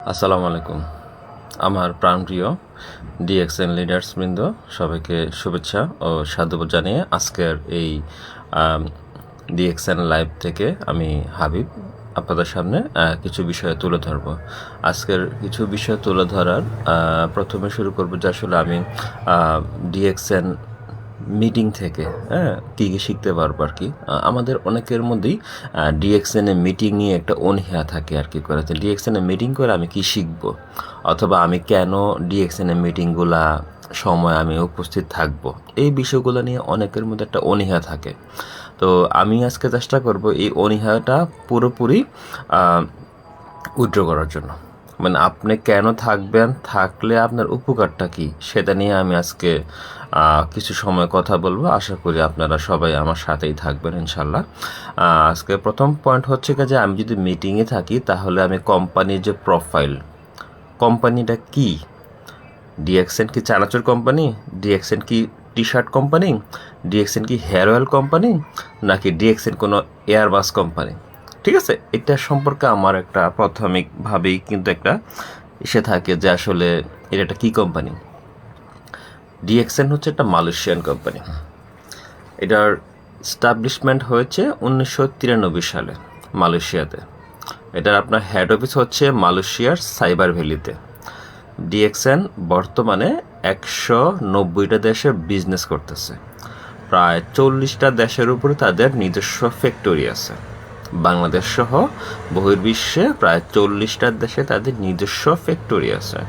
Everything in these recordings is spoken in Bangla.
আসসালামু আলাইকুম। আমার প্রাণপ্রিয় ডিএক্সএন লিডার্স বৃন্দ, সবাইকে শুভেচ্ছা ও সাধুবাদ জানিয়ে আজকের এই ডিএক্সএন লাইভ থেকে আমি হাবিব আপনাদের সামনে কিছু বিষয় তুলে ধরবো। আজকের কিছু বিষয় তুলে ধরার প্রথমে শুরু করব যে আসলে আমি ডিএক্সএন মিটিং থেকে হ্যাঁ কী কী শিখতে পারব আর কি। আমাদের অনেকের মধ্যেই ডিএক্সএন মিটিং নিয়ে একটা অনীহা থাকে আর কি করে। ডিএক্সএন মিটিং করে আমি কি শিখব? অথবা আমি কেন ডিএক্সএন মিটিংগুলা সময় আমি উপস্থিত থাকব? এই বিষয়গুলো নিয়ে অনেকের মধ্যে একটা অনীহা থাকে। তো আমি আজকে চেষ্টা করব এই অনীহাটা পুরোপুরি উইথড্র করার জন্য। মানে আপনি কেন থাকবেন? থাকলে আপনার উপকারটা কি? সেটা নিয়ে আমি আজকে কিছু সময় কথা বলব। আশা করি আপনারা সবাই আমার সাথেই থাকবেন ইনশাল্লাহ আজকে প্রথম পয়েন্ট হচ্ছে কি যে আমি যদি মিটিংয়ে থাকি, তাহলে আমি কোম্পানির যে প্রোফাইল কোম্পানিটা কি? ডিএক্সএন কি চানাচুর কোম্পানি? ডিএক্সএন কি টি শার্ট কোম্পানি ডিএক্সএন কি হেয়ার অয়েল কোম্পানি? নাকি ডিএক্সএন কোনো এয়ারবাস কোম্পানি? ঠিক আছে? এটা সম্পর্কে আমার একটা প্রাথমিকভাবেই কিন্তু একটা এসে থাকে যে আসলে এটা একটা কী কোম্পানি ডিএক্সএন হচ্ছে একটা মালয়েশিয়ান কোম্পানি এটার স্টাবলিশমেন্ট হয়েছে উনিশশো তিরানব্বই সালে মালয়েশিয়াতে। এটার আপনার হেড অফিস হচ্ছে মালয়েশিয়ার সাইবার ভ্যালিতে। ডিএক্সএন বর্তমানে একশো নব্বইটা দেশে বিজনেস করতেছে। প্রায় চল্লিশটা দেশের উপরে তাদের নিজস্ব ফ্যাক্টরি আছে। বাংলাদেশ সহ বহির্বিশ্বে প্রায় চল্লিশটা দেশে তাদের নিজস্ব ফ্যাক্টরি আছে।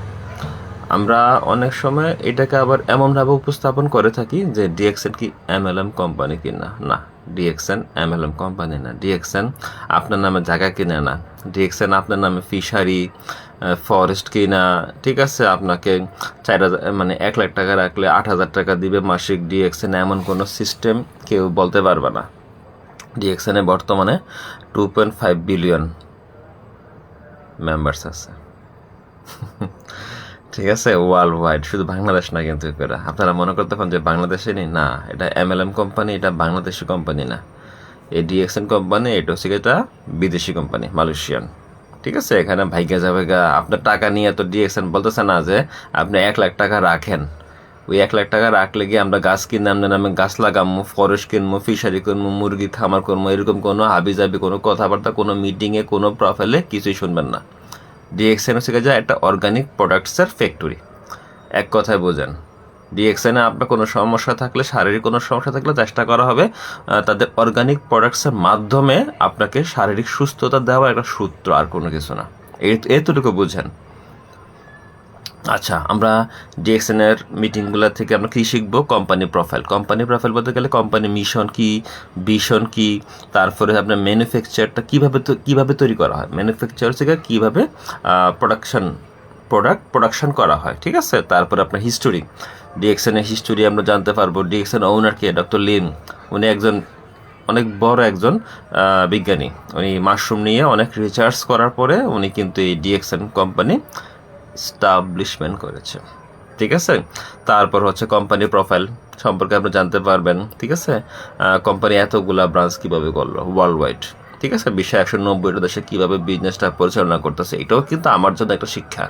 আমরা অনেক সময় এটাকে আবার এমনভাবে উপস্থাপন করে থাকি যে ডিএক্সএন কি এমএলএম কোম্পানি কিনা? না ডিএক্সএন এমএলএম কোম্পানি না। ডিএক্সএন আপনার নামে জায়গা কিনে না। ডিএক্সএন আপনার নামে ফিশারি ফরেস্ট কিনা। ঠিক আছে, আপনাকে চার হাজার মানে এক লাখ টাকা রাখলে আট হাজার টাকা দিবে মাসিক। ডিএক্সএন এমন কোনো সিস্টেম কেউ বলতে পারবে না। ডিএক্সএনে বর্তমানে two point five billion members আছে। ঠিক আছে ওয়ার্ল্ড ওয়াইড শুধু বাংলাদেশ না কিন্তু এরা আপনারা মনে করতে পারেন যে বাংলাদেশে নেই? না, এটা এমএলএম কোম্পানি এটা বাংলাদেশি কোম্পানি না। এই ডিএক্সএন কোম্পানি এটা হচ্ছে এটা বিদেশি কোম্পানি মালয়েশিয়ান ঠিক আছে, এখানে ভাইগা যাবে আপনার টাকা নিয়ে তো ডিএক্সএন বলতেছে না যে আপনি এক লাখ টাকা রাখেন। ওই এক লাখ টাকা রাখলে গিয়ে আমরা গাছ কিনে আপনার নামে গাছ লাগামো, ফরেস্ট কিনবো, ফিশারি করব মুরগি খামার করব, এরকম কোনো হাবি জাবি কোনো কথাবার্তা, কোনো মিটিংয়ে কোনো প্রোফাইলে কিছুই শুনবেন না। ডিএক্সএন হচ্ছে গিয়ে যে একটা অর্গানিক প্রোডাক্টসের ফ্যাক্টরি এক কথায় বোঝেন। ডিএক্সএনে আপনার কোনো সমস্যা থাকলে, শারীরিক কোনো সমস্যা থাকলে চেষ্টা করা হবে তাদের অর্গানিক প্রোডাক্টসের মাধ্যমে আপনাকে শারীরিক সুস্থতা দেওয়া একটা সূত্র আর কোনো কিছু না। এতটুকু বুঝেন। আচ্ছা আমরা ডিএক্সএন এর মিটিংগুলো থেকে আমরা কি শিখব? কোম্পানি প্রোফাইল কোম্পানি প্রোফাইল বলতে গেলে কোম্পানি মিশন কি ভিশন কি, তারপরে আপনার ম্যানুফ্যাকচারটা কীভাবে কীভাবে তৈরি করা হয়? ম্যানুফ্যাকচার থেকে কীভাবে প্রোডাকশন প্রোডাক্ট প্রোডাকশন করা হয়, ঠিক আছে? তারপরে আপনার হিস্টোরি ডিএক্সএন এর হিস্টোরি আমরা জানতে পারব। ডিএক্সএন ওনার কে? ডক্টর লিন উনি একজন, অনেক বড় একজন বিজ্ঞানী। উনি মাশরুম নিয়ে অনেক রিসার্চ করার পরে উনি কিন্তু এই ডিএক্সএন কোম্পানি স্টাবলিশমেন্ট করেছে। ঠিক আছে? তারপর হচ্ছে কোম্পানি প্রোফাইল সম্পর্কে আপনি জানতে পারবেন, ঠিক আছে? কোম্পানি এতগুলা ব্রাঞ্চ কীভাবে করল ওয়ার্ল্ড ওয়াইড ঠিক আছে? বিশ্ব একশো নব্বইটা দেশে কীভাবে বিজনেসটা পরিচালনা করতেছে, এটাও কিন্তু আমার জন্য একটা শিক্ষা।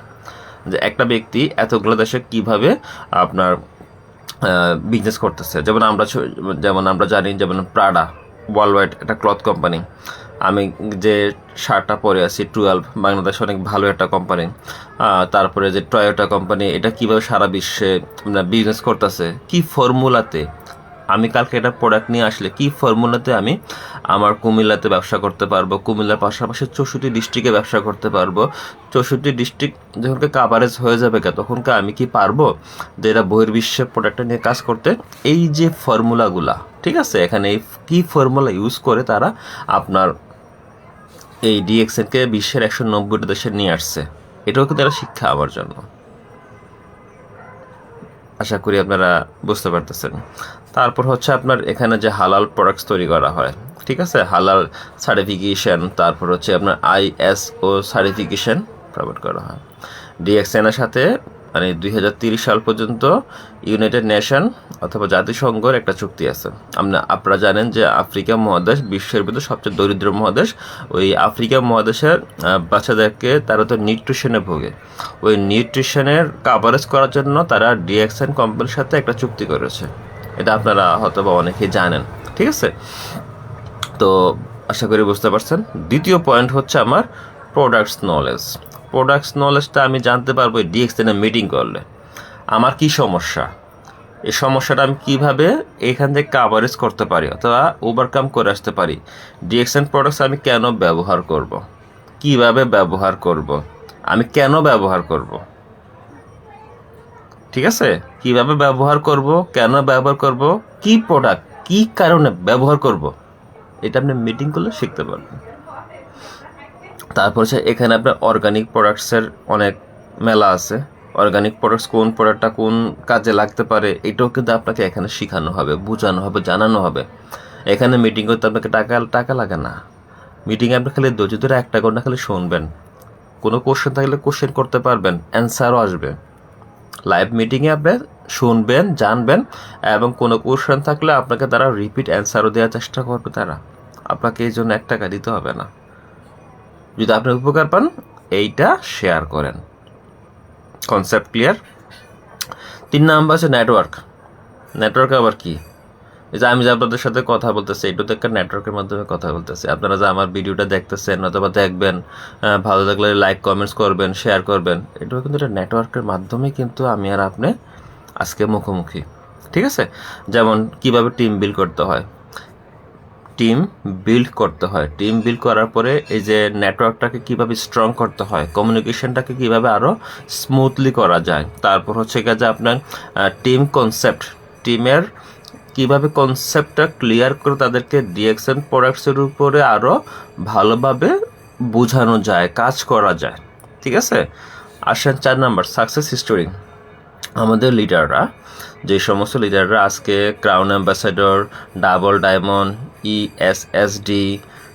যে একটা ব্যক্তি এতগুলো দেশে কীভাবে আপনার বিজনেস করতেছে। যেমন আমরা যেমন আমরা জানি, যেমন প্রাডা ওয়ার্ল্ড ওয়াইড একটা ক্লথ কোম্পানি আমি যে শার্টটা পরে আছি, টুয়েলভ, বাংলাদেশ অনেক ভালো একটা কোম্পানি তারপরে যে টয়োটা কোম্পানি এটা কীভাবে সারা বিশ্বে বিজনেস করতেছে, কি ফর্মুলাতে আমি কালকে এটা প্রোডাক্ট নিয়ে আসলে, কি ফর্মুলাতে আমি আমার কুমিল্লাতে ব্যবসা করতে পারব? কুমিল্লার পাশাপাশি চৌষট্টি ডিস্ট্রিক্টে ব্যবসা করতে পারব। চৌষট্টি ডিস্ট্রিক্ট যখনকে কাভারেজ হয়ে যাবে কে তখনকে আমি কি পারব যে এটা বহির্বিশ্বে প্রোডাক্টটা নিয়ে কাজ করতে? এই যে ফর্মুলাগুলা ঠিক আছে? এখানে এই কি ফর্মুলা ইউজ করে তারা আপনার এই ডিএক্সএনকে বিশ্বের একশো নব্বইটা দেশে নিয়ে আসছে। এটাও কিন্তু একটা শিক্ষা আমার জন্য। আশা করি আপনারা বুঝতে পারতেছেন। তারপর হচ্ছে আপনার এখানে যে হালাল প্রোডাক্টস তৈরি করা হয়, ঠিক আছে? হালাল সার্টিফিকেশন তারপর হচ্ছে আপনার আইএসও সার্টিফিকেশন প্রোভাইড করা হয়। ডিএক্সএনের সাথে মানে দুই সাল পর্যন্ত ইউনাইটেড নেশন অথবা জাতিসংঘের একটা চুক্তি আছে। আমরা আপনারা জানেন যে আফ্রিকা মহাদেশ বিশ্বের ভিতরে সবচেয়ে দরিদ্র মহাদেশ। ওই আফ্রিকা মহাদেশের বাচ্চাদেরকে তারা তো নিউট্রিশনে ভোগে। ওই নিউট্রিশনের কাভারেজ করার জন্য তারা ডিএক্সএন কোম্পানির সাথে একটা চুক্তি করেছে। এটা আপনারা হয়তো বা অনেকেই জানেন। ঠিক আছে? তো আশা করি বুঝতে পারছেন। দ্বিতীয় পয়েন্ট হচ্ছে আমার প্রোডাক্টস নলেজ প্রোডাক্টস নলেজটা আমি জানতে পারব ডিএক্সএনে মিটিং করলে আমার কি সমস্যা? এই সমস্যাটা আমি কীভাবে এখান থেকে কাভারেজ করতে পারি অথবা ওভারকাম করে আসতে পারি? ডিএক্সএন প্রোডাক্টস আমি কেন ব্যবহার করব। কীভাবে ব্যবহার করব। আমি কেন ব্যবহার করব। ঠিক আছে? কীভাবে ব্যবহার করব? কেন ব্যবহার করব? কি প্রোডাক্ট কি কারণে ব্যবহার করব? এটা আপনি মিটিং করলে শিখতে পারবেন। তারপর হচ্ছে এখানে আপনার অর্গানিক প্রোডাক্টসের অনেক মেলা আছে। অর্গানিক প্রোডাক্টস কোন প্রোডাক্টটা কোন কাজে লাগতে পারে, এটাও কিন্তু আপনাকে এখানে শেখানো হবে, বোঝানো হবে, জানানো হবে। এখানে মিটিং করতে আপনাকে টাকা টাকা লাগে না। মিটিংয়ে আপনি খালি ধৈর্য ধরে একটা ঘণ্টা খালি শুনবেন। কোনো কোশ্চেন থাকলে কোশ্চেন করতে পারবেন অ্যান্সারও আসবে। লাইভ মিটিংয়ে আপনি শুনবেন, জানবেন, এবং কোনো কোশ্চেন থাকলে আপনাকে তারা রিপিট অ্যান্সারও দেওয়ার চেষ্টা করবে তারা। আপনাকে এই জন্য এক টাকা দিতে হবে না। যদি আপনি উপকার পান, এইটা শেয়ার করেন। কনসেপ্ট ক্লিয়ার তিন নাম্বার হচ্ছে নেটওয়ার্ক নেটওয়ার্ক আবার কি? যে আমি যে আপনাদের সাথে কথা বলতেছি এটা তো একটা নেটওয়ার্কের মাধ্যমে কথা বলতেছি। আপনারা যে আমার ভিডিওটা দেখতেছেন অথবা দেখবেন ভালো লাগলে লাইক কমেন্টস করবেন শেয়ার করবেন, এটাও কিন্তু একটা নেটওয়ার্কের মাধ্যমে কিন্তু আমি আর আপনি আজকে মুখোমুখি। ঠিক আছে? যেমন কীভাবে টিম বিল্ড করতে হয়। টিম বিল্ড করতে হয়। টিম বিল্ড করার পরে এই যে নেটওয়ার্কটাকে কীভাবে স্ট্রং করতে হয় কমিউনিকেশনটাকে কীভাবে আরও স্মুথলি করা যায়। তারপর হচ্ছে যে আপনার টিম কনসেপ্ট টিমের কীভাবে কনসেপ্টটা ক্লিয়ার করে তাদেরকে ডিএক্সএন প্রোডাক্টসের উপরে আরও ভালোভাবে বোঝানো যায়, কাজ করা যায়। ঠিক আছে? আসেন চার নাম্বার সাকসেস হিস্টোরি আমাদের লিডাররা যে সমস্ত লিডাররা আজকে crown ambassador double diamond ESSD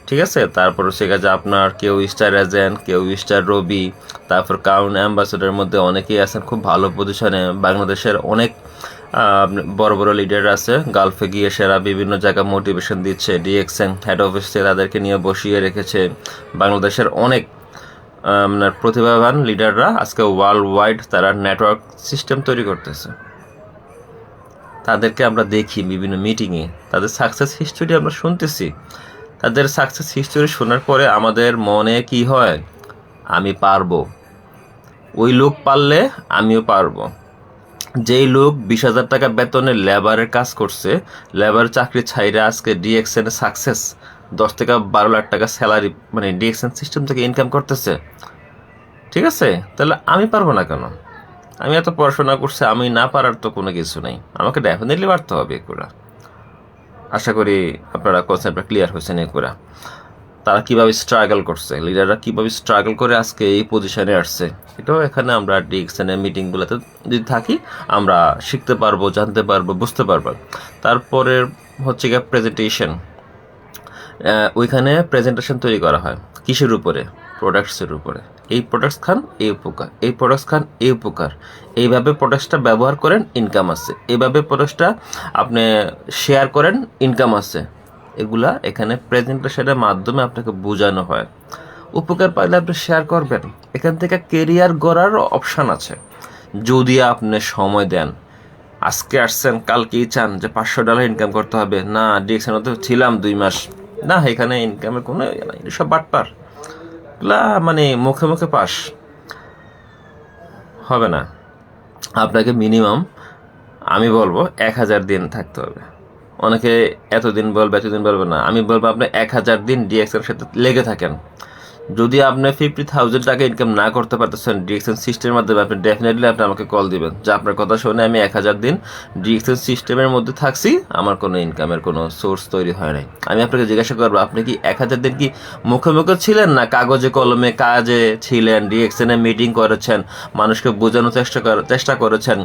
ঠিক আছে? তারপর গিয়ে আপনার কেউ স্টার এজেন্ট কেউ স্টার রবি, তারপর ক্রাউন অ্যাম্বাসাডারের মধ্যে অনেকেই আছেন, খুব ভালো পজিশনে বাংলাদেশের অনেক বড় বড় লিডার আছে। গালফে গিয়ে সেরা বিভিন্ন জায়গায় মোটিভেশন দিচ্ছে। ডিএক্সএন হেড অফিসে তাদেরকে নিয়ে বসিয়ে রেখেছে। বাংলাদেশের অনেক প্রতিভাবান লিডাররা আজকে ওয়ার্ল্ড ওয়াইড তারা নেটওয়ার্ক সিস্টেম তৈরি করতেছে। তাদেরকে আমরা দেখি বিভিন্ন মিটিংয়ে তাদের সাকসেস হিস্টোরি আমরা শুনতেছি। তাদের সাকসেস হিস্টোরি শোনার পরে আমাদের মনে কি হয়? আমি পারব। ওই লোক পারলে আমিও পারব। যেই লোক বিশ হাজার টাকা বেতনে লেবারের কাজ করছে লেবার চাকরি ছাইরে আজকে ডিএক্সএন সাকসেস দশ থেকে বারো লাখ টাকা স্যালারি মানে ডিএক্সএন সিস্টেম থেকে ইনকাম করতেছে। ঠিক আছে? তাহলে আমি পারব না কেন? আমি এত পড়াশোনা করছি, আমি না পারার তো কোনো কিছু নেই। আমাকে ডেফিনেটলি পারতে হবে এগুলা আশা করি আপনারা কনসেপ্টটা ক্লিয়ার হয়েছেন এগুলা তারা কীভাবে স্ট্রাগল করছে লিডাররা কীভাবে স্ট্রাগল করে আজকে এই পজিশনে আসছে, এটাও এখানে আমরা ডিএক্সএনের মিটিংগুলোতে যদি থাকি, আমরা শিখতে পারব, জানতে পারব, বুঝতে পারব। তারপরে হচ্ছে গিয়ে প্রেজেন্টেশন ওইখানে প্রেজেন্টেশন তৈরি করা হয়, কিসের উপরে? প্রোডাক্টসের উপরে। এই প্রোডাক্টস খান এই উপকার। এই প্রোডাক্টস খান এই উপকার। এইভাবে প্রোডাক্টসটা ব্যবহার করেন ইনকাম আছে। এইভাবে প্রোডাক্টসটা আপনি শেয়ার করেন ইনকাম আছে। এগুলা এখানে প্রেজেন্টেশনের মাধ্যমে আপনাকে বোঝানো হয়। উপকার পাইলে আপনি শেয়ার করবেন। এখান থেকে কেরিয়ার গড়ারও অপশান আছে। যদি আপনি সময় দেন। আজকে আসছেন, কালকেই চান যে পাঁচশো ডলার ইনকাম করতে হবে। না ডিএক্সএন তো ছিলাম দুই মাস। না, এখানে ইনকামের কোনো ইয়ে সব বাটপার। এগুলা মানে মুখে মুখে পাস। হবে না। আপনাকে মিনিমাম আমি বলব এক হাজার দিন থাকতে হবে। অনেকে এতদিন বলবে এতদিন বলবে না। আমি বলব আপনি এক হাজার দিন ডিএক্সের সাথে লেগে থাকেন। যদি আপনি ফিফটি থাউজেন্ড টাকা ইনকাম না করতে পারতেছেন ডিএক্সএন সিস্টেমের মাধ্যমে, আপনি ডেফিনেটলি আপনি আমাকে কল দিবেন। যে আপনার কথা শুনে আমি এক হাজার দিন ডিএক্সএন সিস্টেমের মধ্যে থাকছি, আমার কোনো ইনকামের কোনো সোর্স তৈরি হয় নাই। আমি আপনাকে জিজ্ঞাসা করব, আপনি কি এক হাজার দিন কি মুখে মুখে ছিলেন না কাগজে, কলমে কাজে ছিলেন ডিএক্সএনে মিটিং করেছেন, মানুষকে বোঝানোর চেষ্টা চেষ্টা করেছেন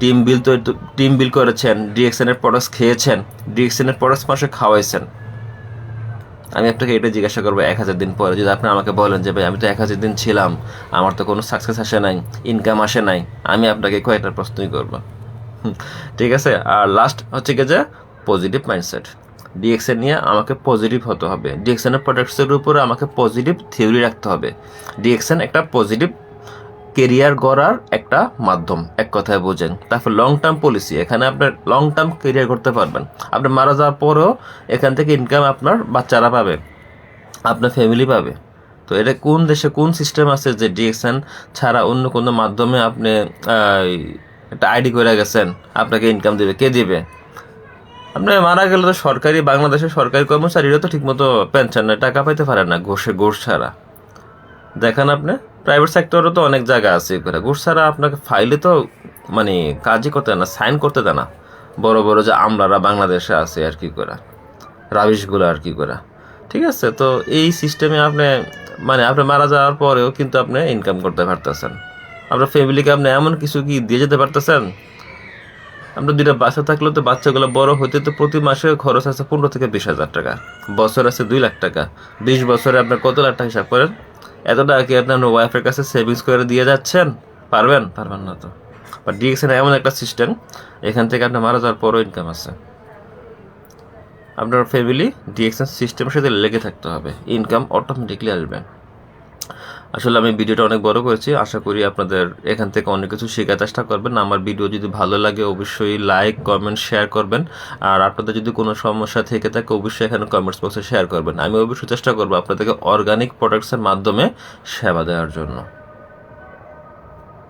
টিম বিল তৈরি টিম বিল করেছেন ডিএক্সএনের প্রোডাক্টস খেয়েছেন ডিএক্সএনের প্রোডাক্টস মাসে খাওয়াইছেন? আমি আপনাকে এটা জিজ্ঞাসা করব এক হাজার দিন পরে। যদি আপনি আমাকে বলেন যে, ভাই, আমি তো এক হাজার দিন ছিলাম, আমার তো কোনো সাকসেস আসে নাই ইনকাম আসে নাই, আমি আপনাকে কয়েকটা প্রশ্নই করব? ঠিক আছে? আর লাস্ট হচ্ছে কি যে পজিটিভ মাইন্ডসেট ডিএক্সএন নিয়ে আমাকে পজিটিভ হতে হবে। ডিএক্সএনের প্রোডাক্টসের উপরে আমাকে পজিটিভ থিওরি রাখতে হবে। ডিএক্সএন একটা পজিটিভ কেরিয়ার গড়ার একটা মাধ্যম, এক কথায় বোঝেন। তারপর লং টার্ম পলিসি এখানে আপনার লং টার্ম কেরিয়ার করতে পারবেন। আপনি মারা যাওয়ার পরেও এখান থেকে ইনকাম আপনার বাচ্চারা পাবে, আপনার ফ্যামিলি পাবে। তো এটা কোন দেশে কোন সিস্টেম আছে যে ডিএক্সএন ছাড়া অন্য কোনো মাধ্যমে আপনি একটা আইডি করে গেছেন, আপনাকে ইনকাম দেবে, কে দিবে? আপনি মারা গেলে তো সরকারি, বাংলাদেশের সরকারি কর্মচারীরা তো ঠিকমতো পেনশন টাকা পাইতে পারে না, ঘোষে ঘোষ ছাড়া। দেখেন আপনি প্রাইভেট সেক্টরও তো অনেক জায়গা আছে ঘুষ ছাড়া আপনাকে ফাইলে তো মানে কাজই করতে না সাইন করতে দেয় না। বড় বড় যে আমলারা বাংলাদেশে আছে আর কি করা রাবিশগুলো আর কি করা ঠিক আছে, তো এই সিস্টেমে আপনি মানে আপনি মারা যাওয়ার পরেও কিন্তু আপনি ইনকাম করতে পারতেছেন। আপনার ফ্যামিলিকে আপনি এমন কিছু কি দিয়ে যেতে পারতেছেন? আপনার দুইটা বাচ্চা থাকলে তো বাচ্চাগুলো বড় হইতে তো প্রতি মাসে খরচ আছে পনেরো থেকে বিশ হাজার টাকা। বছর আছে দুই লাখ টাকা। বিশ বছরে আপনার কত লাখ টাকা হিসাব করেন? এত টাকা কি আপনি আপনার ওয়াইফের কাছে সেভিংস করে দিয়ে যাচ্ছেন? পারবেন? পারবেন না তো। বা ডিএক্সএন এমন একটা সিস্টেম এখান থেকে আপনার মারা যাওয়ার পরও ইনকাম আছে। আপনার ফ্যামিলি ডিএক্সএন সিস্টেমের সাথে লেগে থাকতে হবে। ইনকাম অটোমেটিকলি আসবে। আসলে আমি ভিডিওটা অনেক বড় করেছি। আশা করি আপনাদের এখান থেকে অনেক কিছু শেখার চেষ্টা করবেন। আমার ভিডিও যদি ভালো লাগে, অবশ্যই লাইক কমেন্ট শেয়ার করবেন। আর আপনাদের যদি কোনো সমস্যা থেকে থাকে, অবশ্যই এখানে কমেন্টস বক্সে শেয়ার করবেন। আমি অবশ্যই চেষ্টা করব আপনাদেরকে অর্গানিক প্রোডাক্টসের মাধ্যমে সেবা দেওয়ার জন্য।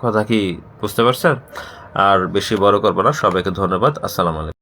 কথা কি? বুঝতে পারছেন? আর বেশি বড় করব না। সবাইকে ধন্যবাদ। আসসালামু আলাইকুম।